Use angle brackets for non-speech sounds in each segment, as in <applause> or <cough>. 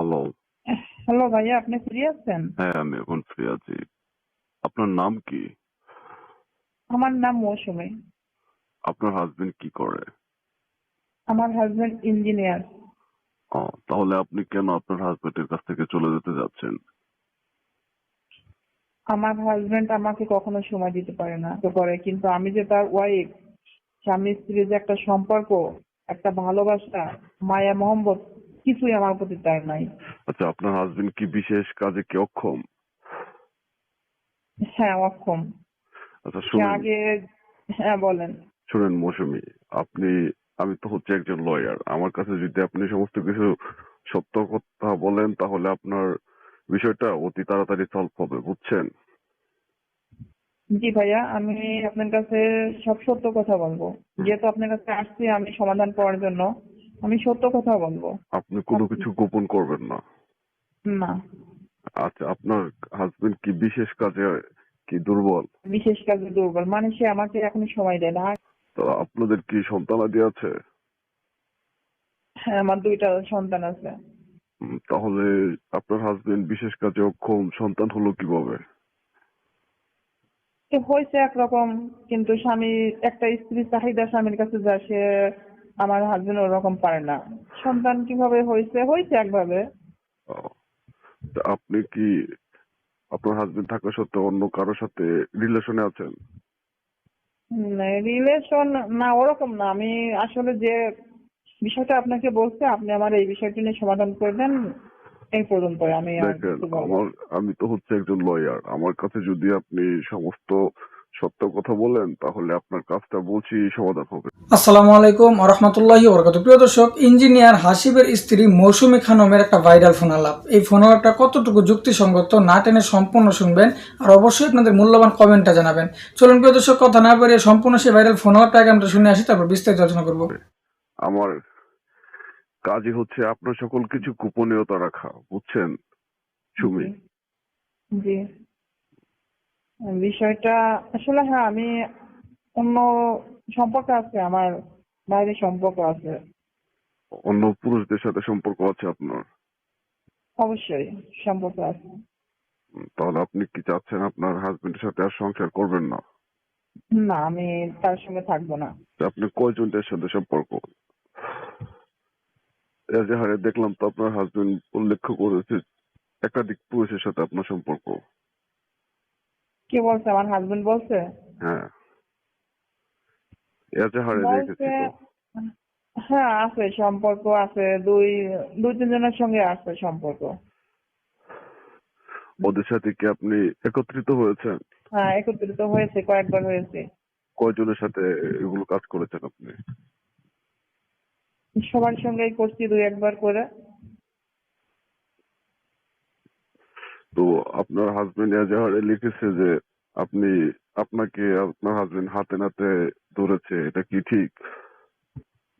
Hello hello ভাইয়া আপনি free আছেন? হ্যাঁ আমি এখন ফ্রি আছি। আপনার নাম কি? আমার নাম মৌসুমী। আপনার হাজবেন্ড কি করে? আমার হাজবেন্ড ইঞ্জিনিয়ার ও তাহলে আপনি কেন আপনার হাজবেন্ডের কাছ থেকে চলে যেতে যাচ্ছেন? আমার হাজবেন্ড আমাকে কখনো সময় দিতে পারে না তো করে। কিন্তু আমি যে তার ওয়াইফ স্বামী স্ত্রীর যে একটা সম্পর্ক একটা ভালোবাসা মায়া মহব্বত কিছুই আমার প্রতি তার নাই। আচ্ছা আপনার হাজবেন্ড কি বিশেষ কাজে কি অক্ষম? হ্যাঁ অক্ষম। আচ্ছা সে শুনুন। আগে হ্যাঁ বলেন। শুনেন মৌসুমী আপনি আমি তো হচ্ছে একজন লয়ার আমার কাছে যদি আপনি সমস্ত কিছু সত্য কথা বলেন তাহলে আপনার বিষয়টা অতি তাড়াতাড়ি সলভ হবে বুঝছেন? জি ভাইয়া আমি আপনার কাছে সব সত্য কথা বলব। যেহেতু আপনার কাছে আসছি আমি সমাধান পাওয়ার জন্য। আমি সত্য কথা বলব। আপনি কোনো কিছু গোপন করবেন না। না। আচ্ছা আপনার হাজবেন্ড কি বিশেষ কাজে কি দুর্বল? বিশেষ কাজে দুর্বল মানে সে আমাকে এখন সময় দেয় না। তো আপনাদের কি সন্তানাদি আছে? হ্যাঁ আমার দুইটা সন্তান আছে। তাহলে আপনার হাজবেন্ড বিশেষ কাজে অক্ষম সন্তান হলো কীভাবে? তো হয়েছে একরকম কিন্তু স্বামী একটা স্ত্রী চাহিদা স্বামীর কাছে যা সে আমার হাজবেন্ড ওরকম পারে না। সন্তান কীভাবে হয়েছে? হয়েছে একভাবে। তা আপনি কি আপনার হাজবেন্ড থাকা সত্ত্বেও অন্য কারোর সাথে রিলেশনে আছেন? রিলেশন না ওরকম না। আমি আসলে যে বিষয়টা আপনাকে বলছি আপনি আমার এই বিষয়টি নিয়ে সমাধান করে দেন এই পর্যন্ত আমি আর দেখেন। আমার আমি তো হচ্ছে একজন লয়ার আমার কাছে যদি আপনি সমস্ত সত্য কথা বলেন তাহলে আপনার কাজটা বলছি সমাধান হবে। আসসালামু আলাইকুম রহমতুল্লাহি বরকত প্রিয় দর্শক ইঞ্জিনিয়ার হাসিবের স্ত্রী মৌসুমী খানমের একটা ভাইরাল ফোন আলাপ। এই ফোন আলাপটা কতটুকু যুক্তিসঙ্গত না টেনে সম্পূর্ণ শুনবেন আর অবশ্যই আপনাদের মূল্যবান কমেন্টটা জানাবেন। চলুন প্রিয় দর্শক কথা না বেরিয়ে সম্পূর্ণ সেই ভাইরাল ফোন আলাপটাকে আমরা শুনে আসি তারপর বিস্তারিত আলোচনা করব। আমার কাজই হচ্ছে আপনার সকল কিছু গোপনীয়তা রাখা বুঝছেন সুমি? জি। বিষয়টা আসলে হ্যাঁ আমি অন্য সম্পর্ক আছে আমার বাইরে সম্পর্ক আছে। অন্য পুরুষদের সাথে সম্পর্ক আছে আপনার? অবশ্যই সম্পর্ক আছে। তাহলে আপনি কি চাচ্ছেন আপনার হাজবেন্ডের সাথে আর সংসার করবেন না? না আমি তার সঙ্গে থাকব না। আপনি কয়জনদের সাথে সম্পর্ক? এজাহারে দেখলাম তো আপনার হাজবেন্ড উল্লেখ করেছে একাধিক পুরুষের সাথে আপনার সম্পর্ক। কে বলছে? আমার হাজবেন্ড বলছে? হ্যাঁ। দেখেছি হ্যাঁ আছে সম্পর্ক আছে। দুই দুই তিনজনের সঙ্গে আছে সম্পর্ক। ওদের সাথে কি আপনি একত্রিত হয়েছেন? হ্যাঁ একত্রিত হয়েছে কয়েকবার হয়েছে। কয়জনের সাথে এগুলো কাজ করেছেন আপনি? সবার সঙ্গেই করছি দুই একবার করে। তো আপনার হাজবেন্ড এজাহারে লিখেছে যে আপনি আপনাকে আপনার হাজবেন্ড হাতে নাতে ধরেছে এটা কি ঠিক?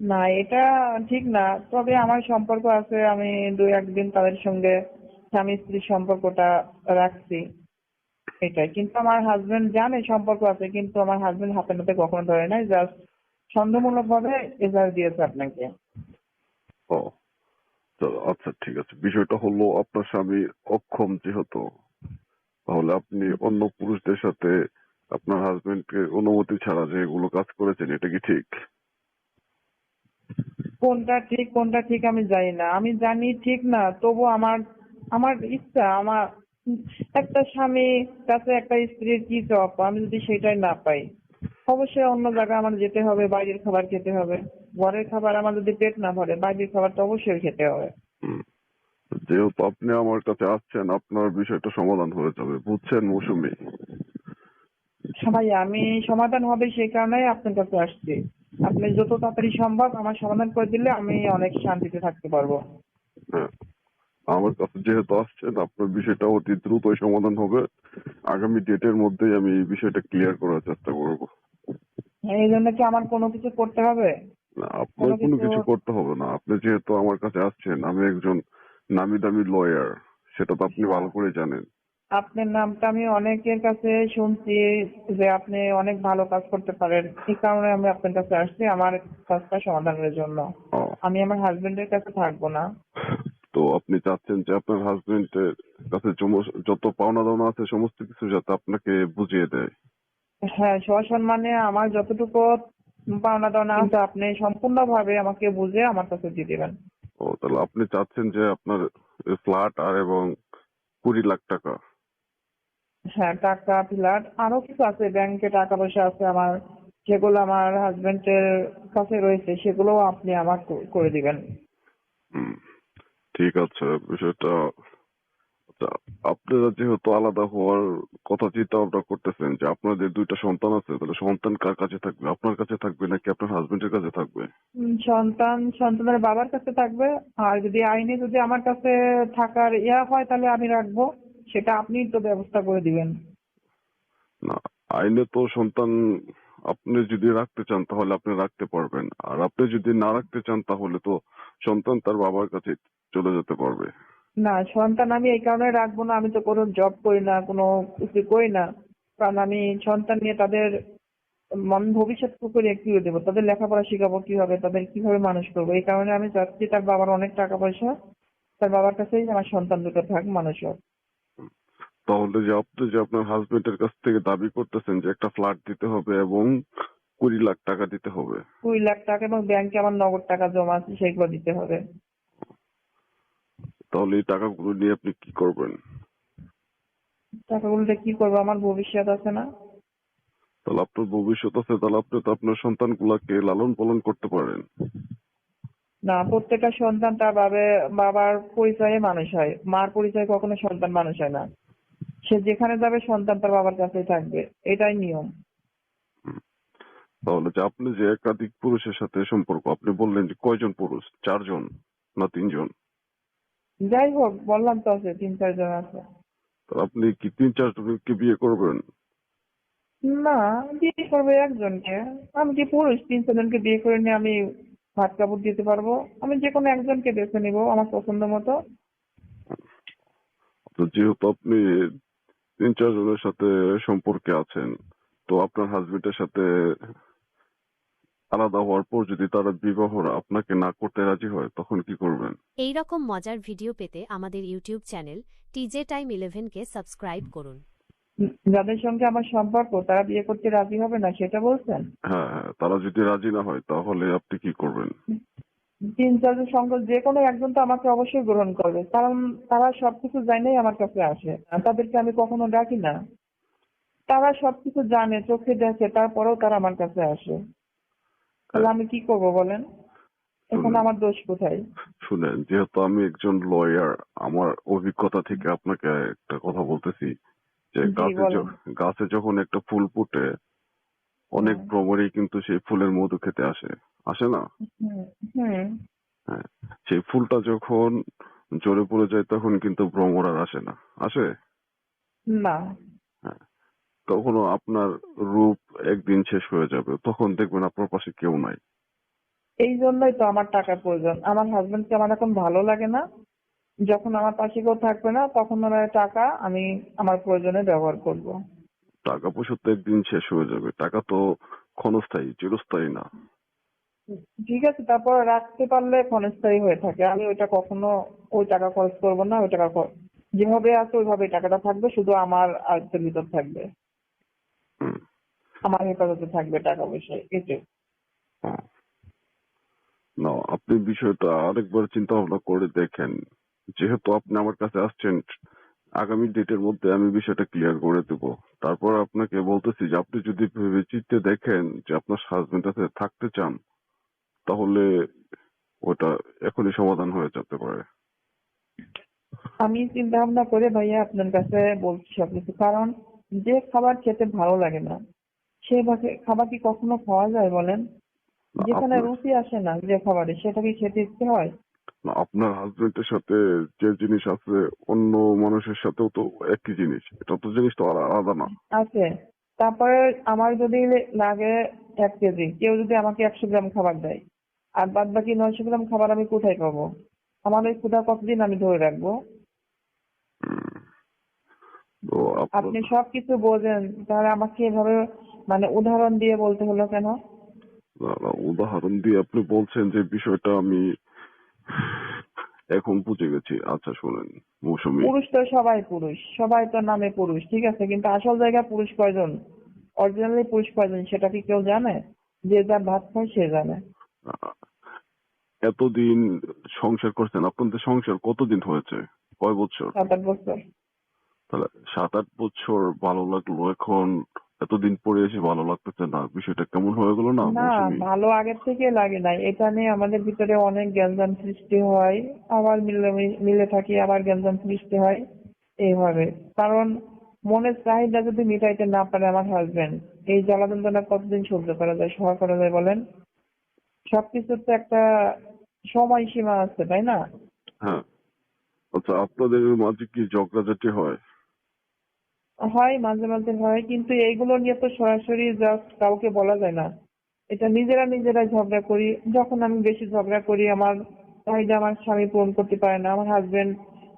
না এটা ঠিক না। তবে আমার সম্পর্ক আছে আমি দুই একদিন তাদের সঙ্গে স্বামী স্ত্রীর সম্পর্কটা রাখছি। এটাই। কিন্তু আমার হাজবেন্ড জানে সম্পর্ক আছে কিন্তু আমার হাজবেন্ড হাতে নাতে কখনো ধরে নাই। জাস্ট সন্দেহমূলক ভাবে এজাহার দিয়েছে আপনাকে। ও আচ্ছা ঠিক আছে। বিষয়টা হলো আপনার স্বামী অক্ষম যেহেতু তাহলে আপনি অন্য পুরুষদের সাথে আপনার হাজবেন্ডকে অনুমতি ছাড়া যে এগুলো কাজ করেছেন এটা কি ঠিক? কোনটা ঠিক কোনটা ঠিক আমি জানি না। আমি জানি ঠিক না তবু আমার আমার ইচ্ছা আমার একটা স্বামী কাছে একটা স্ত্রীর কি চাপ আমি যদি সেটাই না পাই। অবশ্যই অন্য জায়গায় আমার যেতে হবে বাইরের খাবার খেতে হবে। ঘরের খাবার আমার যদি পেট না ভরে বাইরের খাবার তো অবশ্যই খেতে হবে। যেহেতু আপনি আমার কাছে আসছেন আপনার বিষয়টা সমাধান হয়ে যাবে বুঝছেন মৌসুমী? ভাই আমি সমাধান হবে সেই কারণেই আপনার কাছে আসছি। আপনি যত তাড়াতাড়ি সম্ভব আমার সমাধান করে দিলে আমি অনেক শান্তিতে থাকতে পারব। হ্যাঁ। আমার কাছে যেহেতু আসছেন আপনার বিষয়টা অতি দ্রুতই সমাধান হবে। আগামী ডেটের মধ্যেই আমি এই বিষয়টা ক্লিয়ার করার চেষ্টা করব। এই জন্য কি আমার কোনো কিছু করতে হবে? না আপনার কোনো কিছু করতে হবে না। আপনি যেহেতু আমার কাছে আসছেন আমি একজন নামি দামি লয়ার সেটা তো আপনি ভালো করে জানেন। আপনার নামটা আমি অনেকের কাছে শুনছি যে আপনি অনেক ভালো কাজ করতে পারেন। এই কারণে আমি আপনার কাছে আসছি আমার কাজটা সমাধানের জন্য। আমি আমার হাজবেন্ডের কাছে থাকব না। <laughs> তো আপনি চাচ্ছেন যে আপনার হাজবেন্ডের কাছে যত পাওনা দাওনা আছে সমস্ত কিছু যাতে আপনাকে বুঝিয়ে দেয়। হ্যাঁ সসম্মানে আমার যতটুকু পাওনা দাওনা আছে আপনি সম্পূর্ণভাবে আমাকে বুঝে আমার কাছে দিয়ে দেবেন। ও তাহলে আপনি চাচ্ছেন যে আপনার ফ্ল্যাট আর এবং কুড়ি লাখ টাকা? হ্যাঁ টাকা ফ্ল্যাট আরও কিছু আছে ব্যাংকে টাকা পয়সা আছে আমার যেগুলো আমার হাজবেন্ডের কাছে রয়েছে সেগুলোও আপনি আমার করে দিবেন। হুম, ঠিক আছে বিষয়টা আপনারা যেহেতু আলাদা হওয়ার কথা চিন্তা ভাবনা করতেছেন যে আপনাদের দুইটা সন্তান আছে তাহলে সন্তান কার কাছে থাকবে? আপনার কাছে থাকবে নাকি আপনার হাজবেন্ডের কাছে থাকবে? সন্তান সন্তানের বাবার কাছে থাকবে। আর যদি আইনে যদি আমার কাছে থাকার ইয়া হয় তাহলে আমি রাখব। সেটা আপনি তো ব্যবস্থা করে দিবেন। না আইনে তো সন্তান আপনি যদি রাখতে চান তাহলে আপনি রাখতে পারবেন। আর আপনি যদি না রাখতে চান তাহলে তো সন্তান তার বাবার কাছে চলে যেতে পারবে। না সন্তান আমি এই কারণে রাখব না আমি তো কোনো জব করি না কোনো কিছু করি না। কারণ আমি সন্তান নিয়ে তাদের মন ভবিষ্যৎ করে কি দেবো। তাদের লেখাপড়া শেখাবো কীভাবে তাদের কীভাবে মানুষ করব। এই কারণে আমি চাচ্ছি তার বাবার অনেক টাকা পয়সা তার বাবার কাছেই আমার সন্তান দুটো থাক মানুষ হোক। তাহলে যে আপনি যে আপনার হাজবেন্ডের কাছ থেকে দাবি করতেছেন যে একটা ফ্ল্যাট দিতে হবে এবং কুড়ি লাখ টাকা দিতে হবে। কুড়ি লাখ টাকা এবং ব্যাংকে আমার নগদ টাকা জমা আছে সেগুলো দিতে হবে। তাহলে এই টাকাগুলো নিয়ে আপনি কি করবেন? টাকাগুলোতে কি করব? আমার ভবিষ্যৎ আছে না। তাহলে আপনার ভবিষ্যৎ আছে তাহলে আপনি তো আপনার সন্তানগুলাকে লালন পালন করতে পারেন। না প্রত্যেকটা সন্তান তার বাবে বাবার পরিচয়ে মানুষ হয়। মার পরিচয়ে কখনো সন্তান মানুষ হয় না। সে যেখানে যাবে সন্তান তার বাবার কাছেই থাকবে। এটাই নিয়ম। তাহলে যে আপনি যে একাধিক পুরুষের সাথে সম্পর্ক আপনি বললেন যে কয়জন পুরুষ? চারজন না তিনজন? যাই হোক বললাম তো আছে তিন চারজন আছে। তাহলে আপনি কি তিন চার চারজনকে বিয়ে করবেন? না বিয়ে করব একজনকে। আমি কি পুরুষ তিন চার চারজনকে বিয়ে করে নিয়ে আমি ভাত কাপড় দিতে পারব। আমি যে কোনো একজনকে বেছে নিব আমার পছন্দ মতো। তো যেহেতু আপনি তিন চারজনের সাথে সম্পর্কে আছেন তো আপনার হাজবেন্ডের সাথে আলাদা হওয়ার পর যদি তারা বিবাহ আপনাকে না করতে রাজি হয় তখন কি করবেন? এই রকম মজার ভিডিও পেতে আমাদের ইউটিউব চ্যানেল টিজে টাইম ইলেভেনকে সাবস্ক্রাইব করুন। যাদের সঙ্গে আমার সম্পর্ক তারা বিয়ে করতে রাজি হবে না সেটা বলছেন? হ্যাঁ হ্যাঁ তারা যদি রাজি না হয় তাহলে আপনি কি করবেন? তিন চারজন সঙ্গে যে কোনো একজন তো আমাকে অবশ্যই গ্রহণ করবে। কারণ তারা সবকিছু জানেই আমার কাছে আসে তাদেরকে আমি কখনো ডাকি না। তারা সবকিছু জানে চোখে দেখে তারপরেও তারা আমার কাছে আসে। তাহলে আমি কি করব বলেন? এখন আমার দোষ কোথায়? শুনেন যেহেতু আমি একজন লয়ার আমার অভিজ্ঞতা থেকে আপনাকে একটা কথা বলতেছি যে গাছে গাছে যখন একটা ফুল ফুটে অনেক হুম। ভ্রমরই কিন্তু সেই ফুলের মধু খেতে আসে। আসে না? হ্যাঁ সেই ফুলটা যখন জ্বরে পড়ে যায় তখন কিন্তু ভ্রমর আর আসে না। আসে? না। তখনও আপনার রূপ একদিন শেষ হয়ে যাবে। তখন দেখবেন আপনার পাশে কেউ নাই। এই জন্যই তো আমার টাকার প্রয়োজন। আমার হাজবেন্ডকে আমার এখন ভালো লাগে না। যখন আমার পাশে কেউ থাকবে না তখন আমার টাকা আমি আমার প্রয়োজনে ব্যবহার করব। টাকা পয়সা তো একদিন শেষ হয়ে যাবে। টাকা তো ক্ষণস্থায়ী চিরস্থায়ী না। ঠিক আছে তারপর রাখতে পারলে ক্ষণস্থায়ী হয়ে থাকে। আমি ওইটা কখনো ওই টাকা খরচ করব না ওই টাকা যেভাবে আছে ওইভাবে টাকাটা থাকবে শুধু আমার আয়ত্তের ভিতর থাকবে। আমার হেফাজতে থাকবে টাকা পয়সা এটাই। হ্যাঁ। না আপনি বিষয়টা আরেকবার চিন্তা ভাবনা করে দেখেন। যেহেতু আপনি আমার কাছে আসছেন আগামী ডেটের মধ্যে আমি বিষয়টা ক্লিয়ার করে দেব। তারপর আপনাকে বলতেছি যে আপনি যদি ভেবে চিন্তে দেখেন যে আপনার হাজবেন্ডের সাথে থাকতে চান তাহলে ওটা এখনই সমাধান হয়ে যেতে পারে। আমি চিন্তা ভাবনা করে ভাইয়া আপনার কাছে বলছি সবকিছু। কারণ যে খাবার খেতে ভালো লাগে না সে খাবার কি কখনো খাওয়া যায় বলেন? যেখানে রুচি আসে না যে খাবারে সেটা কি খেতে ইচ্ছে হয়? না, আপনার হাজবেন্ডের সাথে যে জিনিস আছে অন্য মানুষের সাথেও তো একই জিনিস। এটা তো জিনিস তো আলা- আলাদা না। আছে। তারপরে আমার যদি লাগে এক কেজি কেউ যদি আমাকে একশো গ্রাম খাবার দেয় আর বাদ বাকি নয়শো গ্রাম খাবার আমি কোথায় পাবো? আমার ওই ক্ষুধা কতদিন আমি ধরে রাখব। তো আপনি সবকিছু বোঝেন। তাহলে আমাকে এভাবে মানে উদাহরণ দিয়ে বলতে হলো কেন? না, না, উদাহরণ দিয়ে আপনি বলছেন যে বিষয়টা আমি এখন বুঝে গেছি। আচ্ছা শোনেন মৌসুমী। পুরুষ তো সবাই পুরুষ সবাই তো নামে পুরুষ ঠিক আছে? কিন্তু আসল জায়গায় পুরুষ কয়জন? অরিজিনালি পুরুষ কয়জন সেটা কি কেউ জানে? যে যার ভাত খায় সে জানে। এতদিন সংসার করছেন আপনাদের সংসার কতদিন হয়েছে? কয় বছর? সাত আট বছর। তাহলে সাত আট বছর ভালো লাগল এখন এতদিন পরে এসে ভালো লাগতেছে না বিষয়টা কেমন হয়ে গেল না না ভালো আগের থেকে লাগে নাই এটা নিয়ে আমাদের ভিতরে অনেক গ্যাঞ্জাম সৃষ্টি হয় আবার মিলে মিলে থাকি আবার গ্যাঞ্জাম সৃষ্টি হয় এইভাবে। কারণ মনের চাহিদা যদি মিটাইতে না পারে আমার হাজবেন্ড এই জ্বালা যন্ত্রণা কতদিন সহ্য করা যায় সহ্য করা যায় বলেন? সবকিছুর তো একটা সময়সীমা আছে তাই না? হ্যাঁ। আচ্ছা আপনাদের মাঝে কি ঝগড়াঝাটি হয়? হয় মাঝে মাঝে হয় কিন্তু এইগুলো নিয়ে তো সরাসরি জাস্ট কাউকে বলা যায় না। এটা নিজেরা নিজেরা ঝগড়া করি। যখন আমি বেশি ঝগড়া করি আমার চাহিদা আমার স্বামী পূরণ করতে পারে না। আমার হাজবেন্ড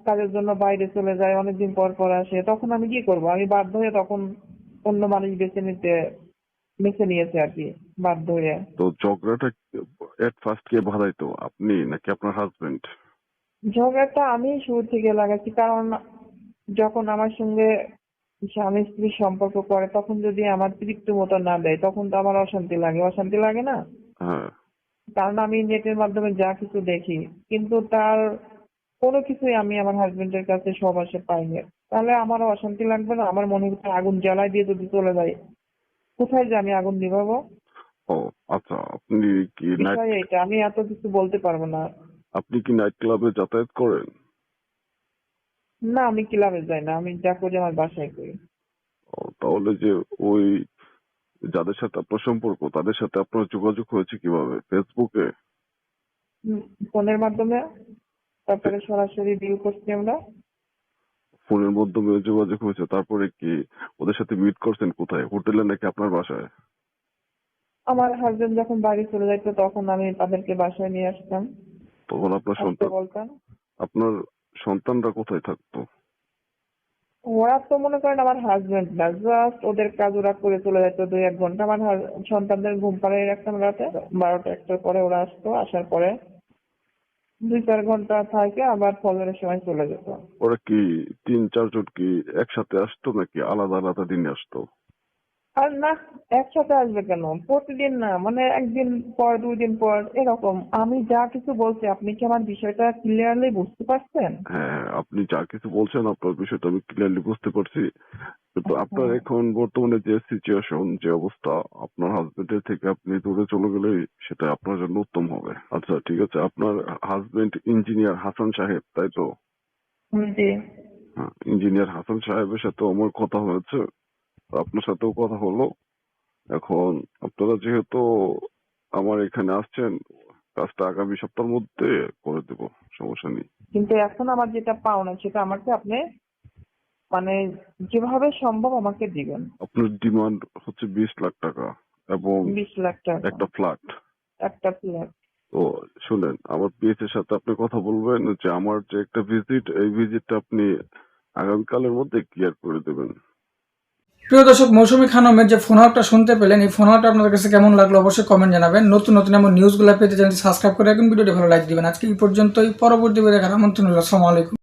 কাজের জন্য বাইরে চলে যায় অনেকদিন পর পর আসে। তখন আমি কি করব? আমি বাধ্য হয়ে তখন অন্য মানুষ বেছে নিতে বেছে নিয়েছে আর কি বাধ্য হয়ে। তো ঝগড়াটা এট ফার্স্ট কে বাধাইতো? আপনি নাকি আপনার হাজবেন্ড ঝগড়াটা আমি শুরু থেকে লাগাচ্ছি কারণ যখন আমার সঙ্গে স্বামী স্ত্রীর সম্পর্ক করে তখন যদি আমার তৃপ্তি মতো না দেয় তখন তো আমার অশান্তি লাগে। অশান্তি লাগে না? হ্যাঁ। কারণ আমি নেটের মাধ্যমে যা কিছু দেখি কিন্তু তার কোনো কিছুই আমি আমার হাজবেন্ডের কাছে সবাসে পাইনি। তাহলে আমারও অশান্তি লাগবে না? আমার মনে হচ্ছে আগুন জ্বালাই দিয়ে যদি চলে যায় কোথায় যে আমি আগুন নিভাবো? ও আচ্ছা আপনি কি এটা আমি এত কিছু বলতে পারব না। আপনি কি নাইট ক্লাবে যাতায়াত করেন? না আমি ক্লাবে যাই না আমি যা করি আমার বাসায় করি। ও, তাহলে যে ওই যাদের সাথে আপনার সম্পর্ক তাদের সাথে আপনার যোগাযোগ হয়েছে কীভাবে? ফেসবুকে? ফোনের মাধ্যমে। তারপরে সরাসরি ডিল করছি আমরা। ফোনের মাধ্যমে যোগাযোগ হয়েছে তারপরে কি ওদের সাথে মিট করছেন কোথায়? হোটেলে নাকি আপনার বাসায়? আমার হাজবেন্ড যখন বাড়ি চলে যাইতো তখন আমি তাদেরকে বাসায় নিয়ে আসতাম। তখন আপনার সন্তান বলতাম। আপনার সন্তানরা কোথায় থাকতো? ওরা তো মনে করেন আমার হাজবেন্ড না জাস্ট ওদের কাজ ওরা করে চলে যেত দুই এক ঘণ্টা। আমার সন্তানদের ঘুম পাড়িয়ে রাখতাম রাতে বারোটা একটার পরে ওরা আসতো আসার পরে দুই চার ঘণ্টা থাকে আবার ফজরের সময় চলে যেত। ওরা কি তিন চার চারজন কি একসাথে আসতো নাকি আলাদা আলাদা দিনে আসতো? আর না একসাথে আসবে কেন? প্রতিদিন না মানে একদিন পর দুই দিন পর এরকম। আমি যা কিছু বলছি আপনি কি আমার বিষয়টা ক্লিয়ারলি বুঝতে পারছেন? হ্যাঁ হ্যাঁ, আপনি যা কিছু বলছেন আপনার বিষয়টা আমি ক্লিয়ারলি বুঝতে পারছি। কিন্তু আপনার এখন বর্তমানে যে সিচুয়েশন যে অবস্থা আপনার হাজবেন্ডের থেকে আপনি দূরে চলে গেলেই সেটা আপনার জন্য উত্তম হবে। আচ্ছা ঠিক আছে আপনার হাজবেন্ড ইঞ্জিনিয়ার হাসান সাহেব তাই তো? হ্যাঁ ইঞ্জিনিয়ার হাসান সাহেবের সাথে আমার কথা হয়েছে। আপনার সাথেও কথা হলো। এখন আপনারা যেহেতু আমার এখানে আসছেন কাজটা আগামী সপ্তাহের মধ্যে করে দেব সমস্যা নেই। কিন্তু এখন আমার যেটা পাওনা সেটা আমাকে আপনি মানে যেভাবে সম্ভব আমাকে দিবেন। আপনার ডিমান্ড হচ্ছে বিশ লাখ টাকা এবং বিশ লাখ টাকা। একটা ফ্ল্যাট। একটা ফ্ল্যাট। তো শুনেন আমার পিএস এর সাথে আপনি কথা বলবেন যে আমার যে একটা ভিজিট এই ভিজিটটা আপনি আগামীকালের মধ্যে ক্লিয়ার করে দেবেন। প্রিয় দর্শক, মৌসুমী খানমের যে ফোন আউটটা শুনতে পেলেন, এই ফোন আউটটা আপনাদের কাছে কেমন লাগল অবশ্যই কমেন্ট জানাবেন। নতুন নতুন এমন নিউজগুলো পেতে চ্যানেলটি সাবস্ক্রাইব করে রাখুন ভিডিওটি ভালো লাইক দিবেন। আজকে এই পর্যন্তই। পরবর্তী দেখার আমন্ত্রণ। আসসালামু আলাইকুম।